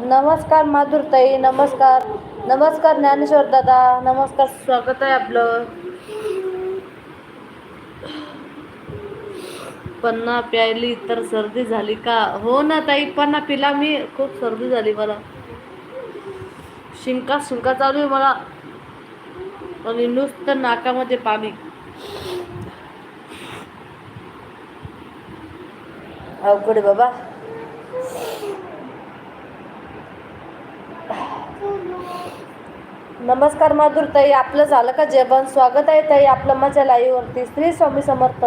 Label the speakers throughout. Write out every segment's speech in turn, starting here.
Speaker 1: नमस्कार माधुरताई नमस्कार. नमस्कार ज्ञानेश्वर दादा नमस्कार स्वागत आहे आपलं. पन्ना प्यायली तर सर्दी झाली का? हो ना ताई पन्ना पिला मी. खूप सर्दी झाली मला. शिंका शिंका चालू आहे मला. आणि नुसतं नाकामध्ये पाणी. अवघड आहे बाबा. नमस्कार माधुर ताई आपलं झालं का जेवण? स्वागत आहे ताई आपलं माझ्या लाईव्हवरती. श्री स्वामी समर्थ.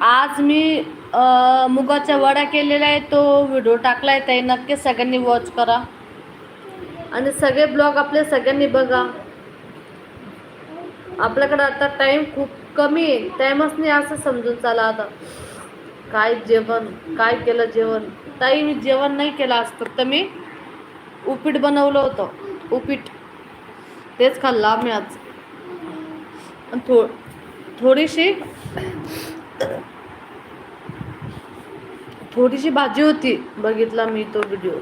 Speaker 1: आज मी मुगाचा वडा केलेला आहे तो व्हिडिओ टाकला आहे ताई. नक्कीच सगळ्यांनी वॉच करा. आणि सगळे ब्लॉग आपले सगळ्यांनी बघा. आपल्याकडे आता टाईम खूप कमी आहे. टाईमच नाही असं समजून चाला आता. काय जेवण काय केलं जेवण? ताई मी जेवण नाही केलं आज फक्त मी उपीट बनवलं होतं. उपीट. तेच खाल्लं आम्ही आज. थो थोडीशी थोडीशी भाजी होती. बघितला मी तो व्हिडिओ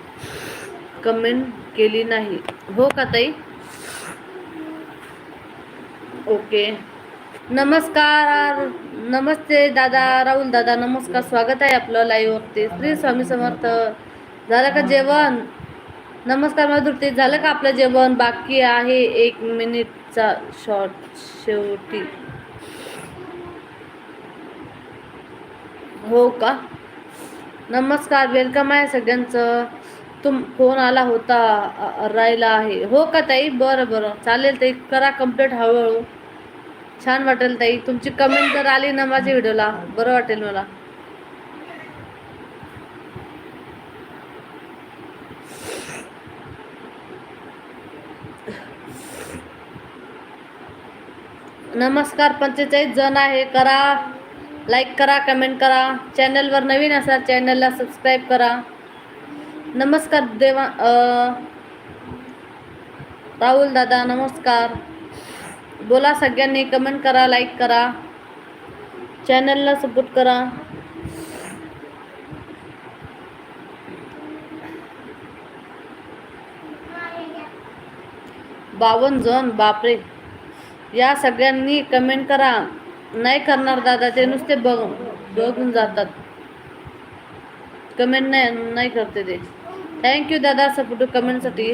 Speaker 1: कमेंट केली नाही. हो का ताई? ओके नमस्कार. नमस्ते दादा राहुल दादा नमस्कार. स्वागत आहे आपलं लाईव्हवरती श्री स्वामी समर्थ. झालं का जेवण? नमस्कार माधुरती झालं का आपलं जेवण? बाकी आहे एक मिनिटचा शॉर्ट शेवटी. हो का? नमस्कार वेलकम आहे सगळ्यांचं. तुम फोन आला होता राहिला आहे. हो का ताई? बरं बरं. चालेल ताई करा कंप्लीट हळूहळू. छान वाटेल ताई. तुमची कमेंट जर आली ना माझ्या व्हिडिओला बरं वाटेल मला. नमस्कार पंचेचाळीस जण आहे करा. लाईक करा कमेंट करा. चॅनलवर नवीन असा चॅनलला सबस्क्राईब करा. नमस्कार देवा राहुल दादा नमस्कार. बोला सगळ्यांनी कमेंट करा लाईक करा. चॅनलला सपोर्ट करा. बावन्न जण बापरे. या सगळ्यांनी कमेंट करा. नाही करणार दादा ते नुसते बघ बघून जातात. कमेंट नाही नाही करते ते. थँक्यू दादा सपोर्ट कमेंटसाठी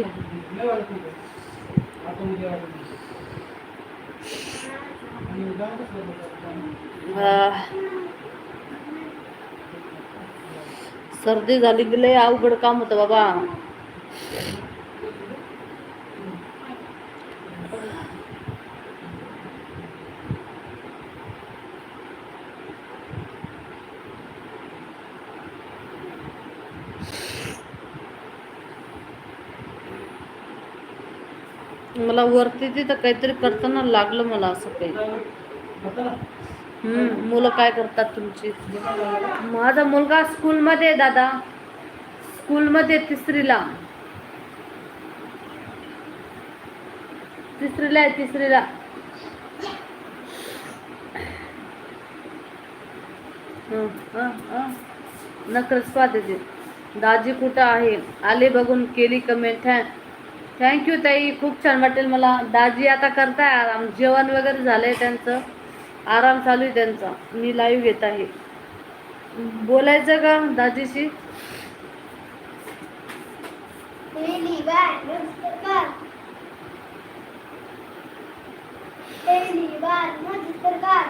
Speaker 1: सर्दी झाली की लय अवघड काम होतं बाबा. मला वरती तिथं काहीतरी करताना लागलं मला असं काही. हम्म मुलं काय करतात तुमची? माझा मुलगा स्कूलमध्ये दादा. स्कूलमध्ये तिसरीला. तिसरीला आहे तिसरीला. हं, हं, पाहते दाजी कुठं आहे? आले बघून केली कमेंट थँक थँक्यू ताई. खूप छान वाटेल मला. दाजी आता करताय आराम. जेवण वगैरे झालंय त्यांचं. आराम चालू आहे त्यांचा. मी लाईव्ह घेत आहे. बोलायचं का दाजीशी
Speaker 2: पहिली बार सरकार पहिली बार मोदी सरकार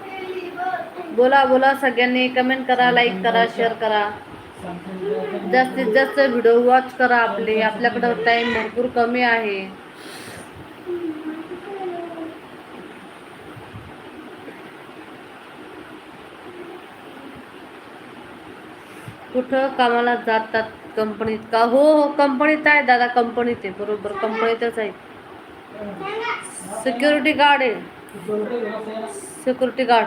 Speaker 2: पहिली बार
Speaker 1: बोला बोला सगळ्यांनी कमेंट करा लाईक करा शेअर करा. जास्तीत जास्त व्हिडिओ वॉच करा आपले. आपल्याकडं टाइम भरपूर कमी आहे. कुठं कामाला जातात कंपनीत का? हो हो कंपनीत आहे दादा कंपनीत आहे. बरोबर कंपनीतच आहे. सिक्युरिटी गार्ड आहे. Security guard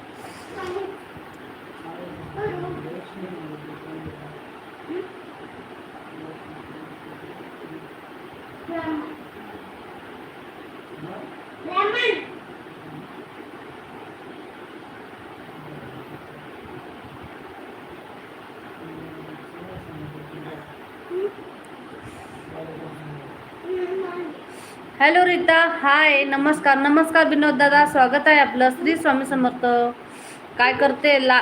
Speaker 1: hello Rita hi नमस्कार नमस्कार विनोद दादा स्वागत आहे आपलं श्री स्वामी समर्थ. काय करते? ला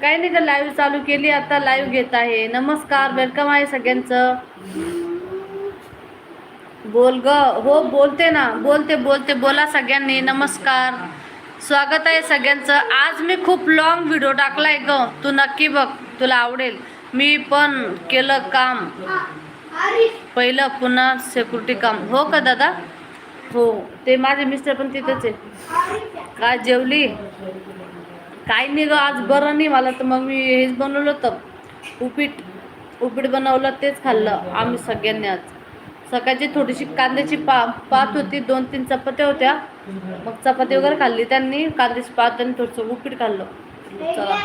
Speaker 1: काय नाही का लाईव्ह चालू केली आता लाईव्ह घेत आहे. नमस्कार वेलकम आहे सगळ्यांचं. बोल ग हो बोलते ना बोलते बोलते बोला सगळ्यांनी नमस्कार. स्वागत आहे सगळ्यांचं. आज मी खूप लॉंग व्हिडिओ टाकलाय ग. तू नक्की बघ तुला आवडेल. मी पण केलं काम. पहिलं पुन्हा सेक्युरिटी काम. हो का दादा? हो. ते माझे मिस्टर पण तिथेच आहे.
Speaker 2: आहे.
Speaker 1: काय जेवली? काय नाही ग आज बरं नाही मला तर मग मी हेच बनवलं होतं. उपीट उपीट बनवलं तेच खाल्लं आम्ही सगळ्यांनी आज. सकाळची थोडीशी कांद्याची पा पात होती दोन तीन चपात्या होत्या. मग चपाती वगैरे खाल्ली त्यांनी कांद्याची पात आणि थोडंसं उपीट खाल्लं. चला.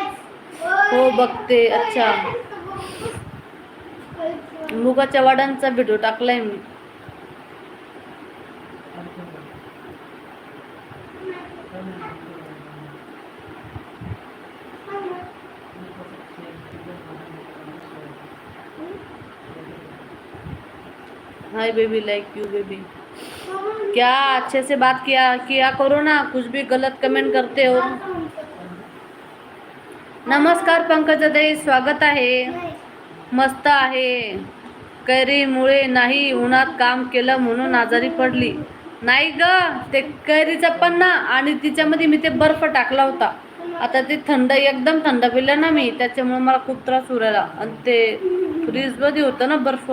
Speaker 1: हो बघते. अच्छा. मुगाच्या वड्यांचा व्हिडिओ टाकलाय मी. Hi baby like you baby क्या अच्छे से बात किया किया करो ना कुछ भी गलत कमेंट करते हो। नमस्कार पंकजाताई स्वागत आहे। मस्त आहे। कैरीमुळे नाही उन्हात काम केलं म्हणून आजारी पडली. नाही ग ते कैरीचा पन्ना आणि तिच्यामध्ये मी ते बर्फ टाकला होता. आता ते थंड एकदम थंड पिलं ना मी त्याच्यामुळे मला खूप त्रास उरायला आणि ते फ्रीजमध्ये होतं ना बर्फ.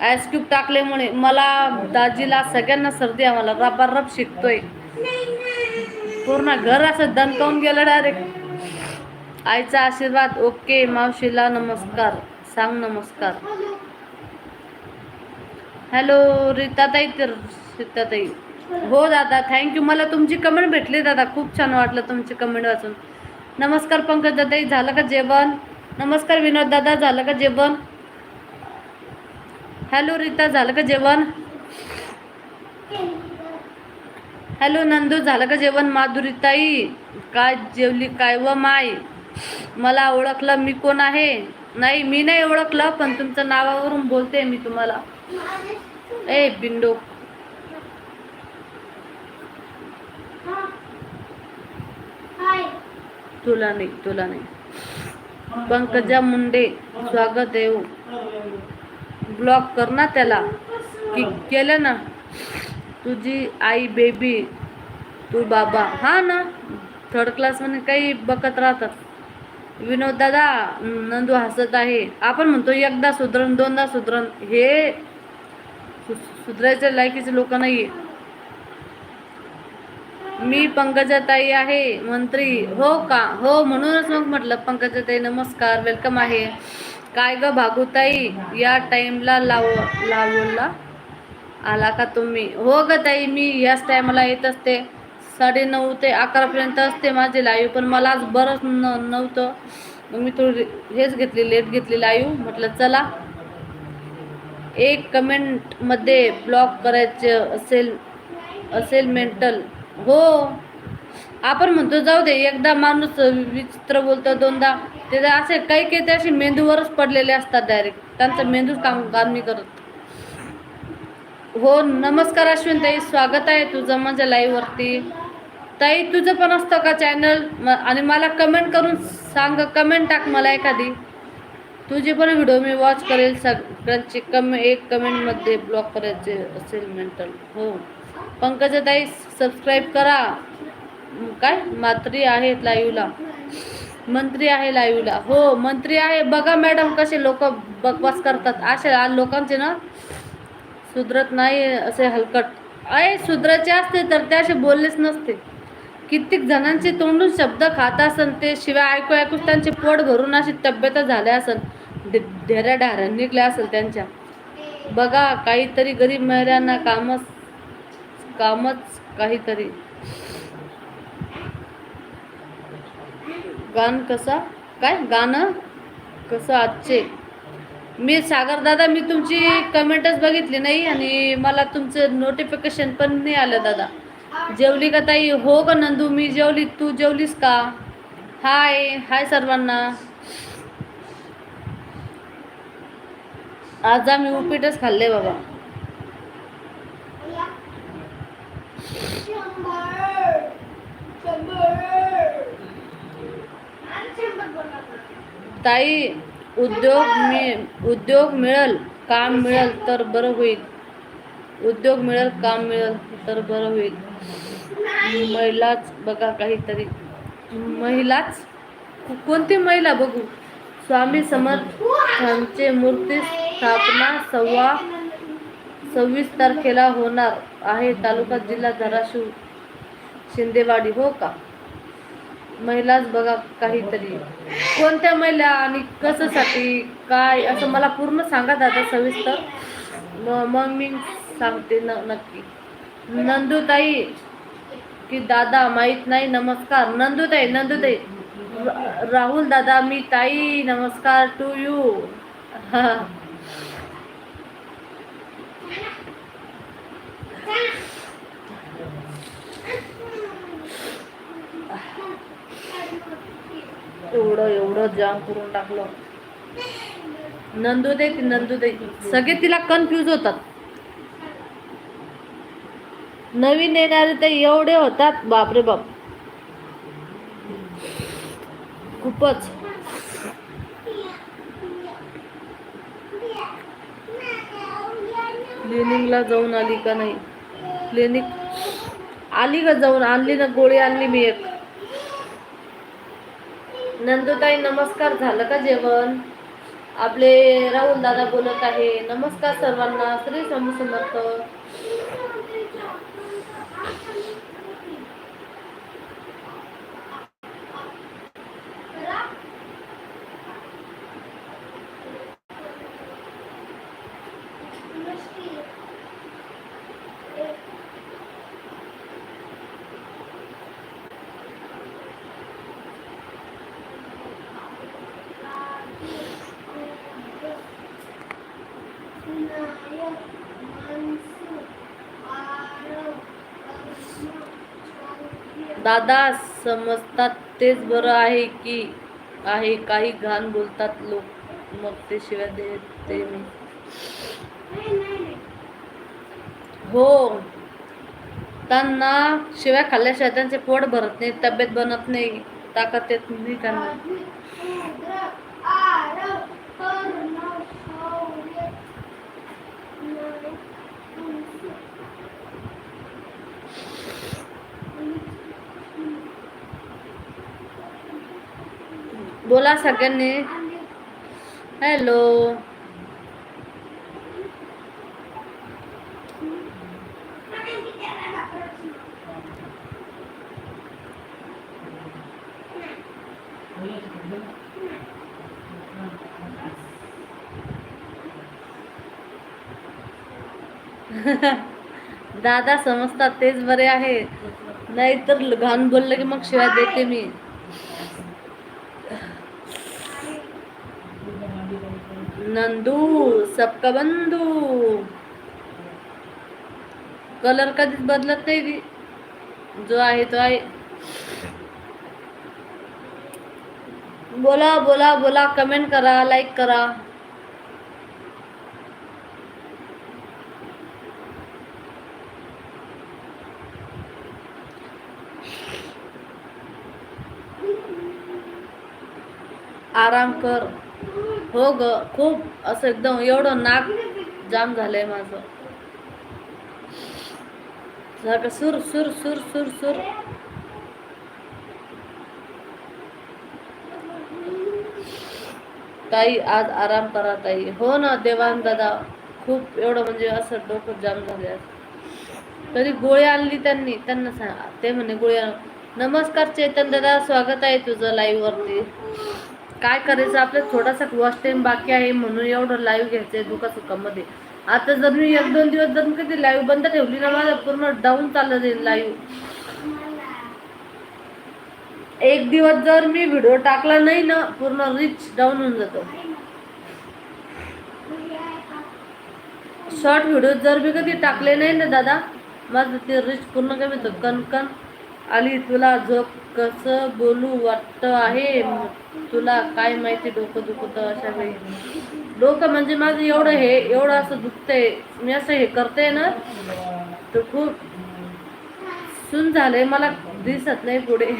Speaker 1: आईस क्यूब टाकल्यामुळे मला दाजीला सगळ्यांना सर्दी आम्हाला मला रबारब शिकतोय. पूर्ण घर असं दणकावून गेलं डायरेक्ट आईचा आशीर्वाद. ओके मावशीला नमस्कार. सांग नमस्कार. हॅलो रीताताई तर रीताताई. हो दादा थँक्यू मला तुमची कमेंट भेटली दादा. खूप छान वाटलं तुमची कमेंट वाचून. नमस्कार पंकज दादाई. झालं का जेवण? नमस्कार विनोद दादा. झालं का जेवण? हॅलो रीता. झालं का जेवण? हॅलो नंदू. झालं का जेवण? माधुरीताई. काय जेवली? काय व माय? मला ओळखलं. मी कोण आहे? नाही मी नाही ओळखलं पण तुमच्या नावावरून बोलते मी तुम्हाला. ए बिंडो. तुला नाही तुला नाही. पंकजा मुंडे स्वागत आहे हो. ब्लॉक कर ना त्याला. की केलं ना. तुझी आई बेबी तू बाबा. हा ना थर्ड क्लासमध्ये काही बघत राहतात. विनोद दादा नंदू हसत आहे. आपण म्हणतो एकदा सुधरण दोनदा सुधरण. हे सुधरायचे सुधरायच्या लायकीचे लोक नाही मी पंकजाताई आहे मंत्री. हो का? हो म्हणूनच मग म्हटलं पंकजाताई नमस्कार. वेलकम आहे. काय ग भागुताई? या टाईमला लाव लावला? आला का तुम्ही? हो ग ताई मी याच टायमाला येत असते. साडे नऊ ते अकरापर्यंत असते माझे लाईव्ह पण मला आज बरंच न नव्हतं. मी थोडी हेच घेतली लेट घेतली लाईव्ह. म्हटलं चला. एक कमेंटमध्ये ब्लॉक करायचे असेल असेल मेंटल हो. आपण म्हणतो जाऊ दे एकदा माणूस विचित्र बोलतो दोनदा. ते असे काही काही ते असे मेंदूवरच पडलेले असतात डायरेक्ट त्यांचा मेंदूच काम काम करत. हो नमस्कार अश्विन ताई स्वागत आहे तुझं माझ्या लाईव्हवरती ताई तुझं पण असतं का चॅनल आणि मला कमेंट करून सांग कमेंट टाक मला एखादी. तुझे पण व्हिडिओ मी वॉच करेल सगळ्यांचे कम एक कमेंटमध्ये ब्लॉक करायचे असेल मेंटल हो. पंकजा ताई सबस्क्राईब करा काय? मात्री आहेत लाईव्हला मंत्री आहे लाईव्हला हो मंत्री आहे. बघा मॅडम कसे लोक बकवास करतात. अशा लोकांचे ना सुधरत नाही असे हलकट. आहे सुधरायचे असते तर ते असे बोललेच नसते. कित्येक जणांचे तोंडून शब्द खात असन ते शिवाय ऐकू ऐकूच त्यांचे पोट भरून अशी तब्येत झाल्या असन. ढेऱ्या ढाऱ्या निघल्या असेल त्यांच्या. बघा काहीतरी गरीब महिलांना कामच कामच काहीतरी. गाण कसा? काय? गाणं? कसं आजचे? मी सागर दादा मी तुमची कमेंटच बघितली नाही आणि मला तुमचं नोटिफिकेशन पण नाही आलं दादा. जेवली का ताई? हो का नंदू मी जेवली. तू जेवलीस का? हाय हाय सर्वांना. आज आम्ही उपीटच खाल्ले बाबा. ताई उद्योग मी उद्योग मिळेल काम मिळेल तर बरं होईल. उद्योग मिळेल काम मिळेल तर बरं होईल. महिलाच बघा काहीतरी. महिलाच? कोणती महिला बघू? स्वामी समर्थांचे मूर्ती स्थापना सव्वा सव्वीस तारखेला होणार आहे तालुका जिल्हा धाराशिव शिंदेवाडी हो का? महिलाच बघा काहीतरी. कोणत्या महिला आणि कशासाठी काय? असं मला पूर्ण सांगा दादा सविस्तर. मग मी सांगते न नक्की. नंदुताई की दादा माहीत नाही नमस्कार. नंदुताई नंदुताई. राहुल दादा मी ताई नमस्कार टू यू एवढं एवढं जाम करून टाकलं. नंदुताई ती नंदुताई. सगळे तिला कन्फ्यूज होतात. नवीन येणारे ते एवढे होतात बापरे बाप. खूपच. क्लिनिकला जाऊन आली का नाही? क्लिनिक आली का जाऊन? आणली ना गोळी आणली मी एक. नंदुताई नमस्कार. झालं का जेवण? आपले राहुल दादा बोलत आहे. नमस्कार सर्वांना. श्री समर्थ. दादा समजतात तेच बरं आहे की आहे. काही घाण बोलतात लोक मग ते शिवाय देते मी. हो. त्यांना शिवाय खाल्ल्याशिवाय त्यांचे पोट भरत नाही तब्येत बनत नाही ताकद येत नाही त्यांना. बोला सगळ्यांनी. हॅलो दादा समजतात तेच बरे आहे. नाहीतर घाण बोललं की मग शिवाय देते मी. नंदू सबका बंधू. कलर कधीच बदलत नाही जो आहे तो आहे. बोला बोला बोला कमेंट करा लाईक करा. आराम कर. हो ग खूप असं एकदम एवढं नाक जाम झालंय माझं. सुर सुर सुर सुर सुर. ताई आज आराम करा ताई. हो ना देवान दादा खूप एवढं म्हणजे असं डोकं जाम झाले तरी गोळी आणली त्यांनी त्यांना सांग ते म्हणे गोळी नमस्कार चेतन दादा स्वागत आहे तुझं लाईव्ह वरती. काय करायचं? आपलं थोडासा वॉच टाइम बाकी आहे म्हणून एवढं लाईव्ह घ्यायचंय दुखा सुखामध्ये आता जर मी एक दोन दिवस जर मी कधी लाईव्ह बंद ठेवली ना माझं पूर्ण डाऊन चाललं जाईल लाईव्ह एक दिवस जर मी व्हिडिओ टाकला नाही ना पूर्ण रिच डाऊन होऊन जातो. शॉर्ट व्हिडिओ जर मी कधी टाकले नाही ना दादा माझं ते रिच पूर्ण कमी होतं. कणकण. आली तुला झोप कसं बोलू वाटतं आहे? तुला काय माहिती डोकं दुखतं अशा वेळी? डोकं म्हणजे माझं एवढं हे एवढं असं दुखतंय मी असं हे करते ना तर खूप सुन झालंय मला दिसत नाही पुढे.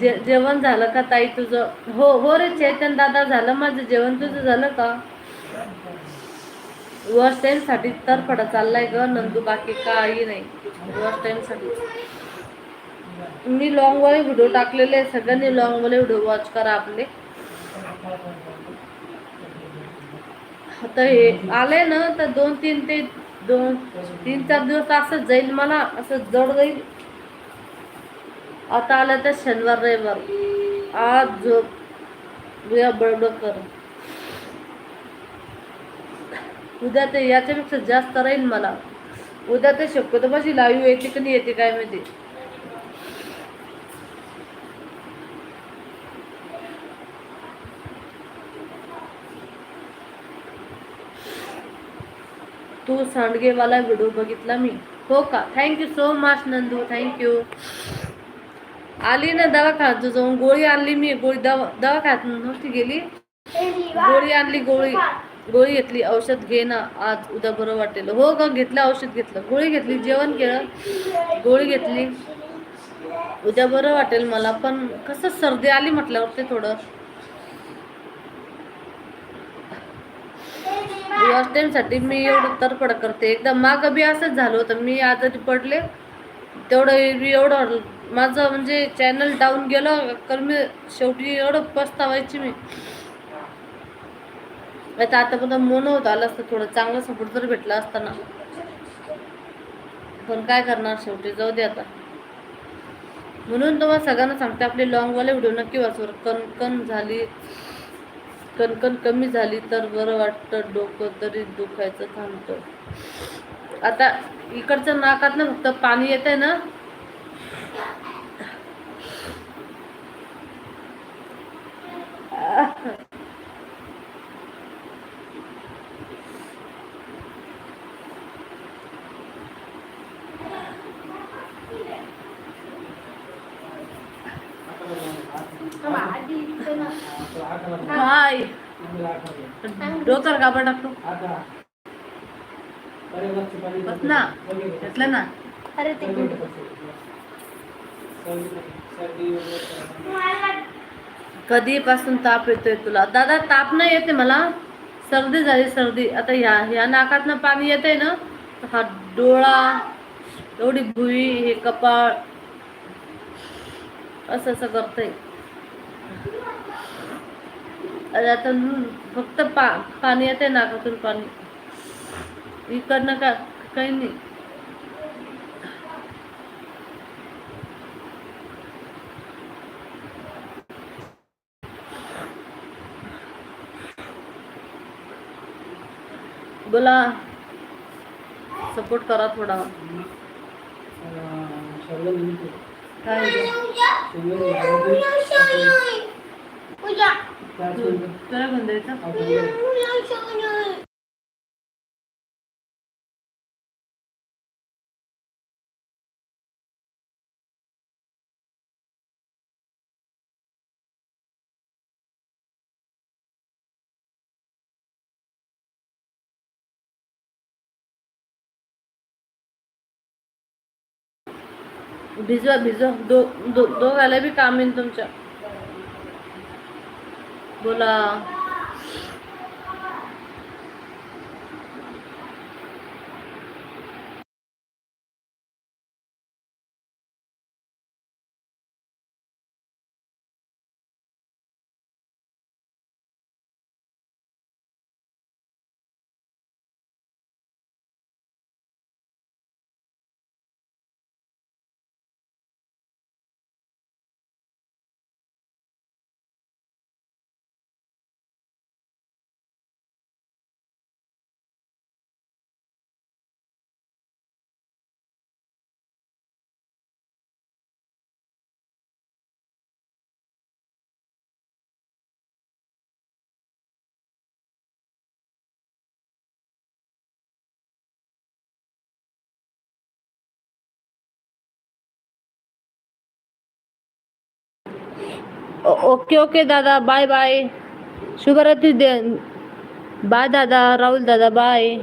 Speaker 1: जे जेवण झालं का ताई तुझं? हो हो रे चैतन दादा झालं माझं जेवण तुझं झालं का? वर्स्ट टाईमसाठी तर चाललाय ग नंदू बाकी काही नाही. वर्स्ट टाईमसाठी मी लॉंगवाले व्हिडिओ टाकलेले आहे सगळ्यांनी लॉंगवाले व्हिडिओ वॉच करा आपले. आता हे आले ना तर दोन तीन ते दोन तीन चार दिवस असंच जाईल मला असं जड जाईल. आता आलं तर शनिवार रविवार. आज झोप. उद्या बडबड कर उद्या ते याच्यापेक्षा जास्त राहील मला. उद्या ते शक्यतो माझी लाईव्ह येते की नाही येते काय माहिती. तू सांडगेवाला व्हिडिओ बघितला मी. हो का? Thank you so much Nandu. Thank you आली ना दवाखान्यात जाऊन. गोळी आणली मी. गोळी दवा दवाखान्यात नव्हती गेली. गोळी आणली गोळी गोळी घेतली. औषध घे ना. आज उद्या बरं वाटेल. हो का घेतलं औषध घेतलं. गोळी घेतली जेवण केलं. गोळी घेतली. उद्या बरं वाटेल मला. पण कसं सर्दी आली म्हटल्यावर ते थोडं. लॉस्ट टाइमसाठी मी एवढं तरपड करते. एकदा मागं बी असंच झालं होतं. मी आजारी पडले तेवढं मी एवढं माझं म्हणजे चॅनल डाऊन गेलं. तर मी शेवटी एवढं पस्तावायची मी. आता आता पण होत आलं असतं थोडं. चांगलं सपोर्ट जर भेटला असताना. पण काय करणार शेवटी? जाऊ दे आता. म्हणून तुम्हाला सगळ्यांना सांगते आपले लॉंगवाले व्हिडिओ नक्की वाचवर कण झाली. कणकण कमी झाली तर बरं वाटतं डोकं तरी दुखायचं थांबतं. आता इकडच्या नाकात ना फक्त पाणी येत आहे ना हाय डोक्यावर कापड टाकतो बस ना. घेतलं ना.
Speaker 2: अरे ते
Speaker 1: कधीपासून ताप येतोय तुला? दादा ताप नाही येते मला. सर्दी झाली सर्दी. आता ह्या ह्या नाकातनं पाणी येतंय ना हा डोळा एवढी भुई हे कपाळ असं असं करतंय. आता नु- फक्त पा पाणी येते नाकातून पाणी. इकडनं का काही नाही. बोला. सपोर्ट करा थोडा. काय? तुला भिजवा भिजवा. दो दो दोघाला बी काम येईल तुमच्या. बोला ओके ओके दादा. Bye bye. शुभरात्री दे बाय दादा. राहुल दादा बाय.